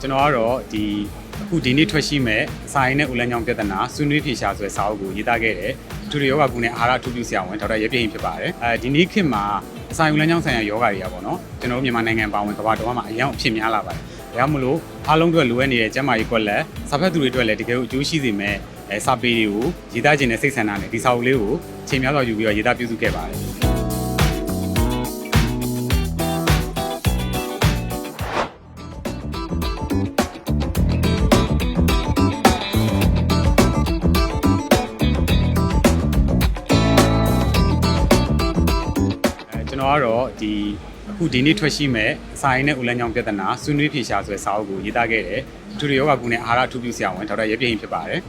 ကျွန်တော်ကတော့ဒီအခုဒီနေ့ထွက်ရှိမဲ့စာရင်းနဲ့ဦးလန်းချောင်းပြဿနာဆွေးနွေးဖြေရှာဆိုတဲ့စာအုပ်ကိုရေးသားခဲ့တယ်အထူးယောဂကုနဲ့အာဟာရအထူးပြုဆရာဝန်ဒေါက်တာရဲပြည့်ဟင်ဖြစ်ပါတယ်အဲဒီနေ့ခေတ်မှာအစာဦးလန်းချောင်းဆိုင်ရာယောဂတွေကပေါ့နော်ကျွန်တော်တို့မြန်မာနိုင်ငံပါဝင်ကမ္ဘာတော်မှာအရင်အဖြစ်များလာပါတယ်ဒါကြောင့်မလို့အားလုံးအတွက်လိုအပ်နေတဲ့ကျန်းမာရေးကွက်လက်စာဖတ်သူတွေအတွက်လည်းတကယ်ကိုအကျိုးရှိစေမဲ့အဲစာပေတွေကိုရေးသားခြင်းနဲ့စိတ်ဆန္ဒနဲ့ဒီစာအုပ်လေးကိုချိန်များစွာယူပြီးတော့ရေးသားပြုစုခဲ့ပါတယ် ကျွန်တော်ကတော့ဒီအခုဒီနေ့ထွက်ရှိမဲ့စာရင်းနဲ့ဦးလန်းချောင်းပြဿနာဆွေးနွေးဖြေရှာဆိုတဲ့စာအုပ်ကိုရေးသားခဲ့တယ်အထူးယောဂကုနဲ့အာဟာရအထူးပြုဆရာဝန်ဒေါက်တာရဲပြည့်ဟင်ဖြစ်ပါတယ်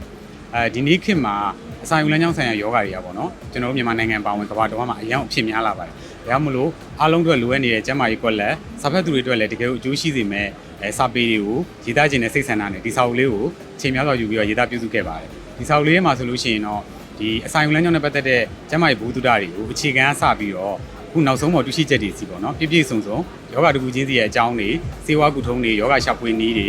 အဲဒီနေ့ခေတ်မှာအစာဦးလန်းချောင်းဆိုင်ရာယောဂတွေကပေါ့နော်ကျွန်တော်တို့မြန်မာနိုင်ငံပါဝင်ကမ္ဘာတော်မှာအရင်အဖြစ်များလာပါတယ်ဒါကြောင့်မလို့အားလုံးအတွက်လိုအပ်နေတဲ့ကျန်းမာရေးကွက်လက်စာဖတ်သူတွေအတွက်လည်းတကယ်ကိုအကျိုးရှိစေမဲ့အဲစာပေတွေကိုရေးသားခြင်းနဲ့စိတ်ဆန္ဒနဲ့ဒီစာအုပ်လေးကိုချိန်များစွာယူပြီးတော့ရေးသားပြုစုခဲ့ပါတယ်ဒီစာအုပ်လေးထဲမှာဆိုလို့ရှိရင်တော့ဒီအစာဦးလန်းချောင်းနဲ့ပတ်သက်တဲ့ကျန်းမာရေးဘူးတုဒတွေကိုအခြေခံအစပြီးတော့ ခုနောက်ဆုံးပေါ်တွေ့ရှိချက်တွေစီပေါ့နော်ပြည့်ပြည့်စုံစုံယောဂတကူချင်းစီရဲ့အကြောင်းတွေစေဝါကုထုံးတွေယောဂရှာဖွေနည်းတွေ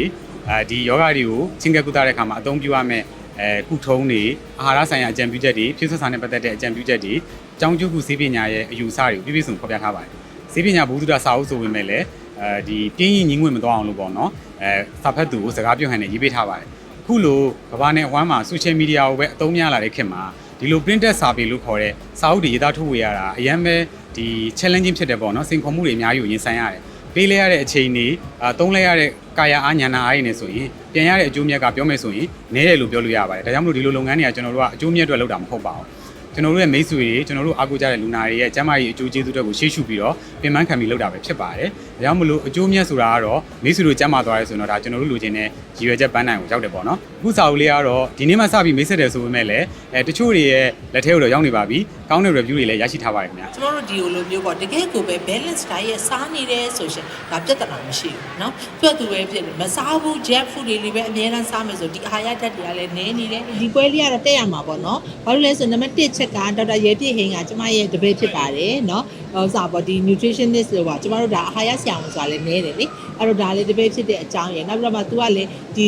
အဲဒီယောဂတွေကိုချင်းကပ်ကုသတဲ့အခါမှာအသုံးပြုရမယ့်အဲကုထုံးတွေအာဟာရဆိုင်ရာအကြံပြုချက်တွေဖြစ်ဆွတ်စာနဲ့ပတ်သက်တဲ့အကြံပြုချက်တွေအကြောင်းကျုပ်ကုစေပညာရဲ့အယူဆတွေကိုပြည့်ပြည့်စုံဖော်ပြထားပါတယ်စေပညာဘုဒ္ဓစာအုပ်ဆိုပေမဲ့လည်းအဲဒီပြင်းရင်ညီငွေမသွားအောင်လို့ပေါ့နော်အဲစာဖတ်သူကိုစကားပြောဟန်နဲ့ရေးပေးထားပါတယ်အခုလိုကမ္ဘာနဲ့အဝမ်းမှာ social media ကိုပဲအသုံးများလာတဲ့ခေတ်မှာဒီလို printed စာပေလို့ခေါ်တဲ့စာအုပ်တွေရေးသားထုတ်ဝေရတာအရင်ပဲ ဒီ challenging ဖြစ်တယ်ပေါ့နော်စိန်ခေါ်မှုတွေအများကြီးကိုရင်ဆိုင်ရတယ်ပေးလဲရတဲ့အချိန်တွေအာသုံးလဲရတဲ့ကာယအားညာနာအားရည်နေဆိုရင်ပြန်ရတဲ့အကျိုးမြတ်ကပြောမယ်ဆိုရင်နည်းတယ်လို့ပြောလို့ရပါတယ်ဒါကြောင့်မလို့ဒီလိုလုပ်ငန်းတွေကကျွန်တော်တို့ကအကျိုးမြတ်အတွက်လုပ်တာမဟုတ်ပါဘူး ကျွန်တော်တို့ရဲ့မိတ်ဆွေတွေကျွန်တော်တို့အားကိုးကြတဲ့လူနာတွေရဲ့ကျန်းမာရေးအကျိုးကျေးဇူးတွေကိုရှေ့ရှုပြီးတော့ပြင်ပန်းခံပြီးလုပ်တာပဲဖြစ်ပါတယ်။ဒါကြောင့်မလို့အကျိုးမြတ်ဆိုတာကတော့မိတ်ဆွေတို့ကျန်းမာသွားရဲဆိုရင်တော့ဒါကျွန်တော်တို့လူချင်းတဲ့ရည်ရွယ်ချက်ပန်းနိုင်ကိုရောက်တယ်ပေါ့နော်။အခုစာအုပ်လေးကတော့ဒီနေ့မှစပြီးမိတ်ဆက်တယ်ဆိုပေမဲ့လည်းအဲတချို့တွေရဲ့လက်ထဲကိုတော့ရောက်နေပါပြီ။ကောင်းတဲ့ review တွေလည်းရရှိထားပါတယ်ခင်ဗျာ။ ကျမတို့ဒီလိုလိုမျိုးပေါ့တကယ်ကိုပဲ balance diet စားနေတယ်ဆိုရှင်ဒါပြဿနာမရှိဘူးเนาะသူကသူပဲဖြစ်တယ်မစားဘူး junk food တွေလေးပဲအများအားစားမယ်ဆိုဒီအာဟာရဓာတ်တွေကလည်းနည်းနေတယ်ဒီပွဲလေးကတော့တက်ရမှာပေါ့เนาะဘာလို့လဲဆိုနံပါတ်1ချက် ကဒေါက်တာရဲပြည့်ဟင်းကကျမရဲ့တပည့်ဖြစ်ပါတယ်เนาะ ဥစားပေါ့ဒီ nutritionist လို့ပါကျမတို့ဒါအာဟာရဆရာဝန်ဆိုတာလည်းနည်းတယ်လေအဲ့တော့ဒါလည်းတပည့်ဖြစ်တဲ့အကြောင်းရယ်နောက်ပြီးတော့မှ तू ကလည်းဒီ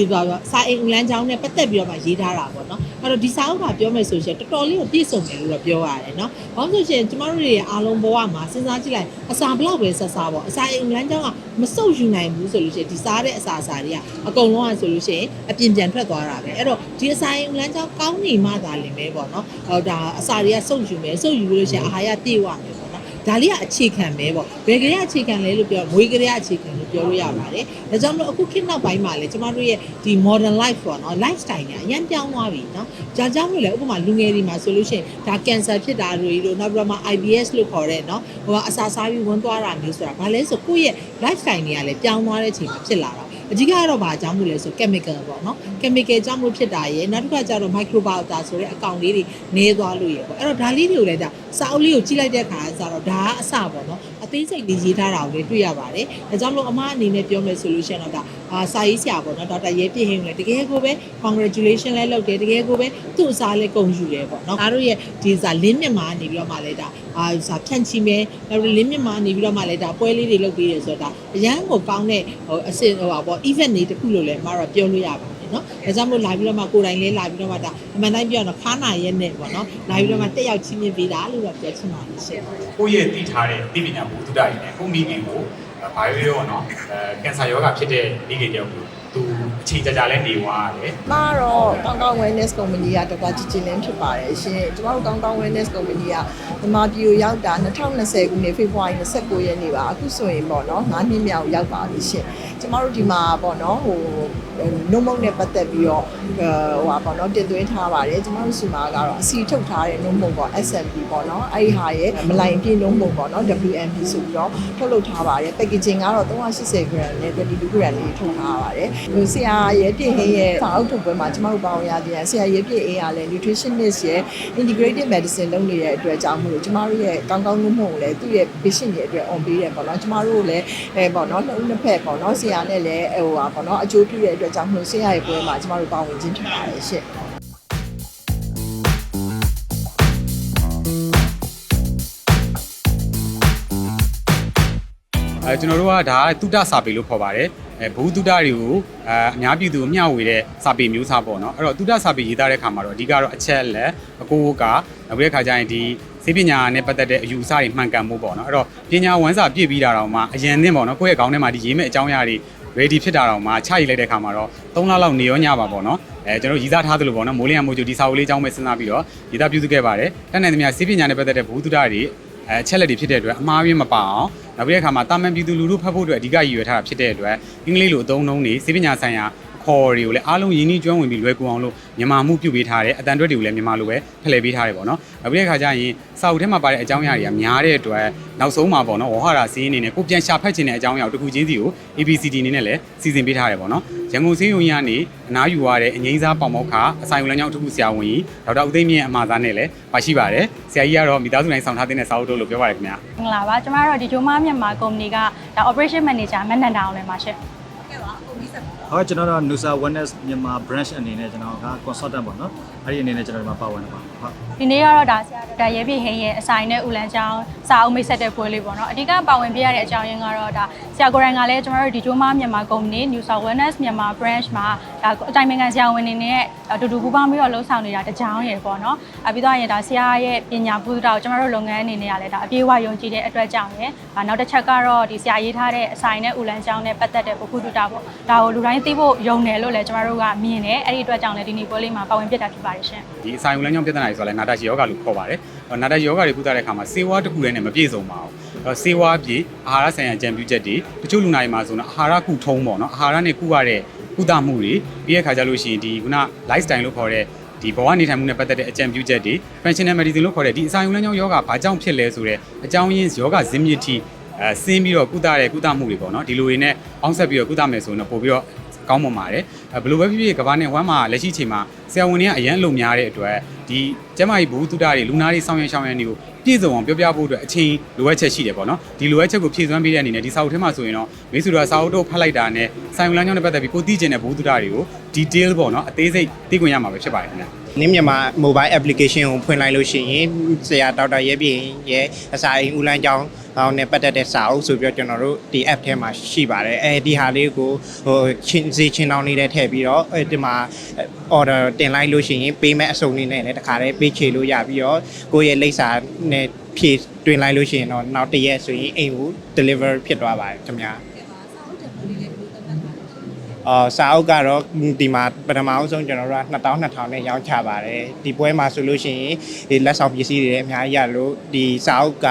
စာအိမ်ဦးလန်းချောင်းနဲ့ပတ်သက်ပြီးတော့မှရေးထားတာပေါ့နော်အဲ့တော့ဒီစာအုပ်ကပြောမယ်ဆိုရင်တော်တော်လေးကိုပြည့်စုံတယ်လို့တော့ပြောရတယ်နော်ဘာလို့ဆိုရင်ကျမတို့တွေအားလုံးဘဝမှာစဉ်းစားကြည့်လိုက်အစာဘလောက်ပဲဆက်စားပေါ့အစာအိမ်ဦးလန်းချောင်းကမစုပ်ယူနိုင်ဘူးဆိုလို့ရှိရင်ဒီစားတဲ့အစာအစာတွေကအကုန်လုံးကဆိုလို့ရှိရင်အပြင်ပြန်ထွက်သွားတာပဲအဲ့တော့ဒီအစာအိမ်ဦးလန်းချောင်းကောင်းနေမှသာလင်ပဲပေါ့နော်ဟောဒါအစာတွေကစုပ်ယူမယ်စုပ်ယူလို့ရှိရင်အာဟာရပြည့်ဝမယ် ဒါလေးကအခြေခံပဲပေါ့ဘယ်ကလေးအခြေခံလဲလို့ပြောမွေးကလေးအခြေခံလို့ပြောလို့ရပါတယ်ဒါကြောင့်မလို့အခုခေတ်နောက်ပိုင်းမှာလေကျမတို့ရဲ့ဒီ modern life ပေါ့နော် lifestyle เนี่ยအရင်ပြောင်းသွားပြီเนาะဒါကြောင့်မလို့လေဥပမာလူငယ်တွေမှာဆိုလို့ရှိရင်ဒါ cancer ဖြစ်တာတွေတို့နောက်ပြီးတော့မှ IBS လို့ခေါ်တဲ့เนาะဟိုကအစာစားပြီးဝင်သွားတာမျိုးဆိုတာဘာလဲဆိုကိုယ့်ရဲ့ lifestyle တွေကလည်းပြောင်းသွားတဲ့အချိန်မှာဖြစ်လာတာ အဓိကကတော့ဘာအကြောင်းမို့လဲဆို chemical ပေါ့နော် chemical ကြောင့်မို့ဖြစ်တာရယ်နောက်တစ်ခါကျတော့ microbiota ဆိုတဲ့အကောင်လေးတွေနေသွားလို့ရယ်ပေါ့အဲ့တော့ဒါလေးတွေကိုလည်းဒါစာအုပ်လေးကိုကြည့်လိုက်တဲ့အခါကျတော့ဒါကအစပေါ့နော် အသေးစိတ်လေးရေးထားတာကိုလည်းတွေ့ရပါတယ်ဒါကြောင့်မလို့အမအနေနဲ့ပြောမယ်ဆိုလို့ရှိရင်တော့ဒါအာစာရေးဆရာပေါ့နော်ဒေါက်တာရဲပြည့်ဟင်းလည်းတကယ်ကိုပဲ congratulation လည်းလုပ်တယ်တကယ်ကိုပဲသူ့အစားလည်းကုန်ယူတယ်ပေါ့နော်အားတို့ရဲ့ဒီစာလင်းမြစ်မှာနေပြီးတော့မှလည်းဒါအာစာဖြန့်ချီမယ်နောက်လင်းမြစ်မှာနေပြီးတော့မှလည်းဒါပွဲလေးတွေလုပ်ပြီးရဆိုတော့ဒါအရန်ကိုကောင်းတဲ့ဟိုအစင်ဟိုပါပေါ့ event တွေတစ်ခုလို့လည်းမတော့ပြောလို့ရပါတယ် တယ်နော်ဒါကြောင့်မို့လာပြီးတော့မှကိုယ်တိုင်လဲလာပြီးတော့မှဒါအမှန်တိုင်းပြောတော့ခါနာရဲနဲ့ပေါ့နော်လာပြီးတော့မှတက်ရောက်ချင်းမြင်ပေးတာလို့တော့ပြောချင်ပါတယ်ရှင်ကိုယ့်ရဲ့သိထားတဲ့သိပညာဘုဒ္ဓရည်နဲ့ကိုမိခင်ကိုဘာပဲပြောတော့နော်အဲကင်ဆာယောဂဖြစ်တဲ့မိခင်တယောက်ကိုသူအချိန်ကြာကြာလဲနေသွားတယ်။မှာတော့ကောင်းကောင်း wellness company ကတော်တော်ကြည်ကြည်လင်းဖြစ်ပါတယ်ရှင်။ကျမတို့ကောင်းကောင်း wellness company ကမြန်မာပြည်ကိုရောက်တာ2020ခုနှစ်ဖေဖော်ဝါရီ29ရက်နေ့ပါအခုဆိုရင်ပေါ့နော်9နှစ်မြောက်ရောက်ပါပြီရှင်။ကျမတို့ဒီမှာပေါ့နော်ဟိုနှုတ်မုတ်နဲ့ပတ်သက်ပြီးတော့ဟိုဟာပေါ့နော်တင်သွင်းထားပါတယ်ကျမတို့စီမှာကတော့အစီထုတ်ထားတဲ့နှုတ်မုတ်ပေါ့ SMP ပေါ့နော်အဲ့ဒီဟာရဲ့မလိုင်ပြည့်နှုတ်မုတ်ပေါ့နော် WMP ဆိုပြီးတော့ထုတ်လုပ်ထားပါတယ် packaging ကတော့380 gram နဲ့22 gram လေးထုတ်ထားပါတယ်ဟိုဆရာရဲ့ပြည့်ဟင်းရဲ့စာအုပ်ထုတ်ပွဲမှာကျမတို့ပါဝင်ရတဲ့ဆရာရဲ့ပြည့်အင်းကလည်း nutritionist ရဲ့ integrated medicine လုပ်နေတဲ့အတွက်ကြောင့်မို့လို့ကျမတို့ရဲ့ကောင်းကောင်းနှုတ်မုတ်ကိုလည်းသူ့ရဲ့ patient တွေအတွက် on ပေးတယ်ပေါ့နော်ကျမတို့လည်းအဲပေါ့နော်နှစ်ဦးနှစ်ဖက်ပေါ့နော်ဆရာနဲ့လည်းဟိုဟာပေါ့နော်အကျိုးပြုတဲ့အတွက်ကြောင့်မို့လို့ဆရာရဲ့ပွဲမှာကျမတို့ပါဝင်ခြင်းဖြစ်ပါတယ်ရှင့်အဲကျွန်တော်တို့ကဒါကတုတ္တစာပေလို့ခေါ်ပါတယ် အဲဘုသူတ္တတွေကိုအာအများပြည်သူမျှဝေတဲ့စာပေမျိုးစားပေါ့နော်အဲ့တော့တုဒ္ဒစာပေရေးသားတဲ့ခါမှာတော့အဓိကတော့အချက်လက်အကိုအကနောက်ပြီးတဲ့ခါကျရင်ဒီစေပညာနဲ့ပတ်သက်တဲ့အယူအဆတွေမှန်ကန်မှုပေါ့နော်အဲ့တော့ပညာဝန်စာပြည့်ပြီးတာတော့မှအရင်သင်းပေါ့နော်ကိုယ့်ရဲ့ခေါင်းထဲမှာဒီရေးမဲ့အကြောင်းအရာတွေ ready ဖြစ်တာတော့မှချရေးလိုက်တဲ့ခါမှာတော့3လလောက်နေရောညပါပေါ့နော်အဲကျွန်တော်ရည်စားထားသလိုပေါ့နော်မိုးလင်းရမိုးချိုဒီစာအုပ်လေးအကြောင်းပဲစဉ်းစားပြီးတော့ရည်သားပြုစုခဲ့ပါတယ်တန်းနိုင်သမျှစေပညာနဲ့ပတ်သက်တဲ့ဘုသူတ္တတွေအဲချက်လက်တွေဖြစ်တဲ့အတွက်အမှားရင်းမပါအောင် နောက်ပြီးတဲ့ခါမှာတာမန်ပြည်သူလူထုဖတ်ဖို့အတွက်အဓိကရည်ရွယ်ထားတာဖြစ်တဲ့အတွက်အင်္ဂလိပ်လိုအသုံးအနှုန်းတွေစေပညာဆိုင်ရာ ခေါ်တွေကိုလည်းအားလုံးရင်းနှီးကျွမ်းဝင်ပြီးလွယ်ကူအောင်လို့မြန်မာမှုပြုပေးထားတယ်အတန်တွက်တွေကိုလည်းမြန်မာလိုပဲဖလှယ်ပေးထားတယ်ပေါ့နော်နောက်ပြီးတဲ့ခါကျရင်စာအုပ်ထဲမှာပါတဲ့အကြောင်းအရာတွေကများတဲ့အတွက်နောက်ဆုံးမှာပေါ့နော်ဝဟရာစီးအနေနဲ့ကိုပြန်ရှာဖတ်ခြင်းတဲ့အကြောင်းအရာကိုတစ်ခုချင်းစီကို ABCD အနေနဲ့လည်းစီစဉ်ပေးထားတယ်ပေါ့နော်ရန်ကုန်စေးရုံကြီးကနေအနားယူရတဲ့အငိမ့်စားပေါမောက်ခအဆိုင်ဦးလမ်းကြောင်းတစ်ခုဆရာဝန်ကြီးဒေါက်တာဦးသိန်းမြင့်အမှားသားနဲ့လည်းပါရှိပါတယ်ဆရာကြီးကတော့မိသားစုတိုင်းဆောင်ထားတဲ့စာအုပ်တို့လို့ပြောပါတယ်ခင်ဗျာမင်္ဂလာပါကျမတို့ဒီဂျိုမာမြန်မာကုမ္ပဏီကဒါ operation manager မန်နန်တာအောင်လည်းပါရှင် ဟုတ်ကျွန်တော်တို့ Nusa Wellness မြန်မာ branch အနေနဲ့ကျွန်တော်က consultant ပေါ့နော်အဲ့ဒီအနေနဲ့ကျွန်တော်ဒီမှာပါဝင်နေပါဟုတ်ဒီနေ့ကတော့ဒါဆရာဒေါက်တာရဲပြည့်ဟင်းရဲ့အဆိုင်နဲ့ဦးလန်းချောင်းစာအုပ်မိတ်ဆက်တဲ့ပွဲလေးပေါ့နော်အဓိကပါဝင်ပြရတဲ့အကြောင်းရင်းကတော့ဒါဆရာကိုရိုင်ကလည်းကျမတို့ဒီဂျိုမာမြန်မာကုမ္ပဏီ New South Wellness မြန်မာ branch မှာဒါ အတိုင်ပင်ခံဆရာဝန်တွေနဲ့အတူတူပူးပေါင်းပြီးတော့လှုပ်ဆောင်နေတာတကြောင်ရယ်ပေါ့နော်အပြီးတော့ရင်ဒါဆရာရဲ့ပညာဘုဒ္ဓကိုကျမတို့လုပ်ငန်းအနေနဲ့ကလည်းဒါအပြေးအဝယုံကြည်တဲ့အတွက်ကြောင့်ရယ်ဒါနောက်တစ်ချက်ကတော့ဒီဆရာရေးထားတဲ့အဆိုင်နဲ့ဦးလန်းချောင်းနဲ့ပတ်သက်တဲ့ပုဂ္ဂိုလ်တူတာပေါ့ဒါကိုလူတိုင်းသိဖို့ယုံတယ်လို့လည်းကျမတို့ကမြင်တယ်အဲ့ဒီအတွက်ကြောင့်လည်းဒီနေ့ပွဲလေးမှာပါဝင်ပြတာဖြစ်ပါတယ်ရှင်ဒီအဆိုင်ဦးလမ်းကြောင်းပြဿနာတွေဆိုတော့လည်းနာတာရှီယောဂလို့ခေါ်ပါတယ်။နာတာရှီယောဂတွေကုသတဲ့အခါမှာစေဝါတစ်ခုတည်းနဲ့မပြည့်စုံပါဘူး။အဲစေဝါပြည့်အာဟာရဆိုင်ရာကြံပြူချက်တွေတချို့လူနာတွေမှာဆိုတော့အာဟာရကုထုံးပေါ့နော်။အာဟာရနဲ့ကုရတဲ့ ကုသမှုတွေပြီးတဲ့ခါကျလို့ရှိရင်ဒီခုန lifestyle လို့ခေါ်တဲ့ဒီဘဝနေထိုင်မှုနဲ့ပတ်သက်တဲ့အကြံပြုချက်တွေ functional medicine လို့ခေါ်တဲ့ဒီအစာယုံလမ်းကြောင်းယောဂဘာကြောင့်ဖြစ်လဲဆိုတဲ့အကြောင်းရင်းယောဂဇင်းမြစ်တီအဲဆင်းပြီးတော့ကုသတဲ့ကုသမှုတွေပေါ့နော်ဒီလိုတွေနဲ့ပေါင်းဆက်ပြီးတော့ကုသမယ်ဆိုရင်တော့ပို့ပြီးတော့ ကောင်းမွန်ပါတယ်အဲဘယ်လိုပဲဖြစ်ဖြစ်ကဘာနဲ့ဝမ်းမှာလက်ရှိချိန်မှာဆရာဝန်တွေကအရန်အလုံများတဲ့အတွက်ဒီကျမကြီးဘူးတုဒ္ဒတွေလူနာတွေဆောင်ရွက်ရှောင်ရံတွေကိုပြည့်စုံအောင်ပြောပြဖို့အတွက်အချိန်လိုအပ်ချက်ရှိတယ်ပေါ့နော်ဒီလိုအပ်ချက်ကိုဖြည့်စွမ်းပေးတဲ့အနေနဲ့ဒီစာအုပ်ထဲမှာဆိုရင်တော့မိတ်ဆွေတို့စာအုပ်တို့ဖတ်လိုက်တာနဲ့ဆိုင်ဝန်လမ်းကြောင်းနဲ့ပတ်သက်ပြီးကိုသိကျင်တဲ့ဘူးတုဒ္ဒတွေကို detail ပေါ့နော်အသေးစိတ်သိခွင့်ရမှာပဲဖြစ်ပါတယ်ခင်ဗျာ နင်းမြန်မာ mobile application ကိုဖွင့်လိုက်လို့ရှိရင်ဆရာဒေါက်တာရဲပြင်းရဲ့အစာအိမ်ဦးလန်းကျောင်းအောင်နဲ့ပတ်သက်တဲ့စာအုပ်ဆိုပြီးတော့ကျွန်တော်တို့ဒီ app ထဲမှာရှိပါတယ်အဲဒီဟာလေးကိုဟိုချင်းစီချင်းတောင်းလေးနဲ့ထည့်ပြီးတော့အဲဒီမှာ order တင်လိုက်လို့ရှိရင် payment အစုံလေးနဲ့လည်းတခါတည်းပေးချေလို့ရပြီးတော့ကိုယ့်ရဲ့လိပ်စာနဲ့ဖြည့်တွင်လိုက်လို့ရှိရင်တော့နောက်တစ်ရက်ဆိုရင်အိမ်ကို deliver ဖြစ်သွားပါတယ်ခင်ဗျာ အော်စာအုပ်ကတော့ဒီမှာပထမအဆုံးကျွန်တော်တို့က2000 2000နဲ့ရောင်းချပါတယ်ဒီပွဲမှာဆိုလို့ရှိရင်ဒီလက်ဆောင်ပစ္စည်းတွေလည်းအများကြီးရလို့ဒီစာအုပ်က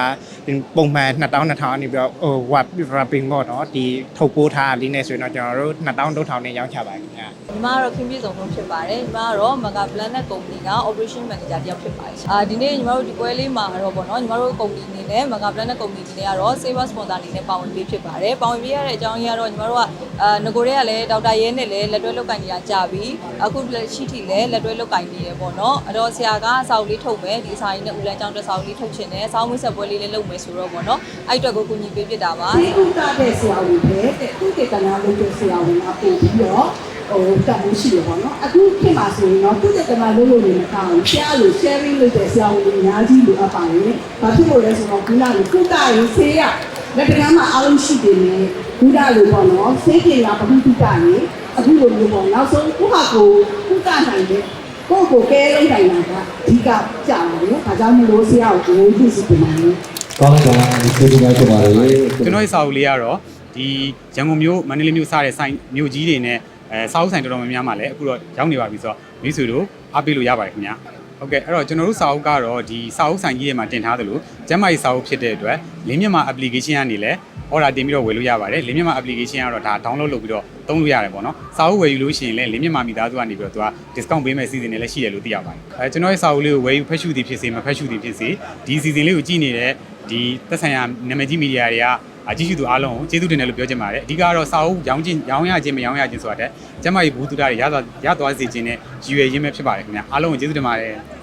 ပုံမှန်2000 2000နေပြီးတော့ဟို web wrapping ပေါ့နော်ဒီထုတ်ပိုးထားလေးနဲ့ဆိုရင်တော့ကျွန်တော်တို့2000 2000နဲ့ရောင်းချပါတယ်ခင်ဗျာညီမကတော့ခင်ပြည့်စုံဆုံးဖြစ်ပါတယ်ညီမကတော့ Mega Planet Company က Operation Manager တယောက်ဖြစ်ပါတယ်အာဒီနေ့ညီမတို့ဒီပွဲလေးမှာတော့ပေါ့နော်ညီမတို့ company အနေနဲ့ Mega Planet Company အနေနဲ့ကတော့ Saver Sponsor အနေနဲ့ပါဝင်ပေးဖြစ်ပါတယ်ပါဝင်ပေးရတဲ့အကြောင်းကြီးကတော့ညီမတို့ကအာငကိုတွေကလည်းဒေါက်တာရဲနဲ့လည်းလက်တွဲလုပ်ကင်နေတာကြာပြီအခုလက်ရှိထိလည်းလက်တွဲလုပ်ကင်နေတယ်ပေါ့နော်အဲ့တော့ဆရာကစာအုပ်လေးထုတ်မယ်ဒီစာရင်းနဲ့ဦးလန်းကျောင်းတစ်စာအုပ်လေးထုတ်ချင်တယ်စာအုပ်မိတ်ဆက်ပွဲလေးလည်းလုပ်မယ်ဆိုတော့ပေါ့နော်အဲ့အတွက်ကိုကူညီပေးဖြစ်တာပါဒီဥဒတဲ့ဆရာဝန်ပဲတဲ့သူတေတနာလုပ်တဲ့ဆရာဝန်ကပို့ပြီးတော့ဟိုတတ်လို့ရှိတယ်ပေါ့နော်အခုခေတ်မှာဆိုရင်တော့သူတေတနာလုပ်လို့နေမကောင်းဘူးဆရာလို sharing လုပ်တဲ့ဆရာဝန်တွေအများကြီးလိုအပ်ပါတယ်ဘာဖြစ်လို့လဲဆိုတော့ခုနကကုသရေးဆေးရ လက်တကမ်းမှာအားလုံးရှိတယ်လေကုသလိုပေါ့နော်ဆေးပြေလာပဋိပက္ခရေအခုလိုမျိုးပေါ့နောက်ဆုံးခုဟာကိုကုသနိုင်တဲ့ကိုယ့်ကိုကဲလို့နိုင်တာကအဓိကကြာတယ်ဒါကြောင့်မလို့ဆရာကိုကိုယ်သိစီပြန်တယ်ကောင်းကောင်းဒီကျေးဇူးများတင်ပါတယ်ကျွန်တော်ရဲ့စာအုပ်လေးကတော့ဒီရန်ကုန်မြို့မန္တလေးမြို့စတဲ့ဆိုင်မြို့ကြီးတွေနဲ့အဲစာအုပ်ဆိုင်တော်တော်များများမှာလည်းအခုတော့ရောက်နေပါပြီဆိုတော့မိတ်ဆွေတို့အားပေးလို့ရပါတယ်ခင်ဗျာ ဟုတ်ကဲ့အဲ့တော့ကျွန်တော်တို့စာအုပ်ကတော့ဒီစာအုပ်ဆိုင်ကြီးတွေမှာတင်ထားသလိုကျမ်းမာရေးစာအုပ်ဖြစ်တဲ့အတွက်လင်းမြန်မာ application ကနေလည်း order တင်ပြီးတော့ဝယ်လို့ရပါတယ်လင်းမြန်မာ application ကတော့ဒါ download လုပ်ပြီးတော့သုံးလို့ရတယ်ပေါ့နော်စာအုပ်ဝယ်ယူလို့ရှိရင်လည်းလင်းမြန်မာမိသားစုကနေပြီးတော့သူက discount ပေးမဲ့စီစဉ်တွေလည်းရှိတယ်လို့သိရပါတယ်အဲကျွန်တော်ရဲ့စာအုပ်လေးကိုဝယ်ယူဖတ်ရှုသည်ဖြစ်စေမဖတ်ရှုသည်ဖြစ်စေဒီစီစဉ်လေးကိုကြည့်နေတဲ့ဒီသက်ဆိုင်ရာနာမည်ကြီးမီဒီယာတွေက အာကြည့်ရှုသူအားလုံးကိုကျေးဇူးတင်တယ်လို့ပြောချင်ပါတယ်အဓိကတော့စာအုပ်ရောင်းခြင်းရောင်းရခြင်းမရောင်းရခြင်းဆိုတာတဲ့ကျမကြီးဘူးတူတာတွေရသွားရသွားစေခြင်းနဲ့ရည်ရွယ်ရင်းပဲဖြစ်ပါတယ်ခင်ဗျာအားလုံးကိုကျေးဇူးတင်ပါတယ်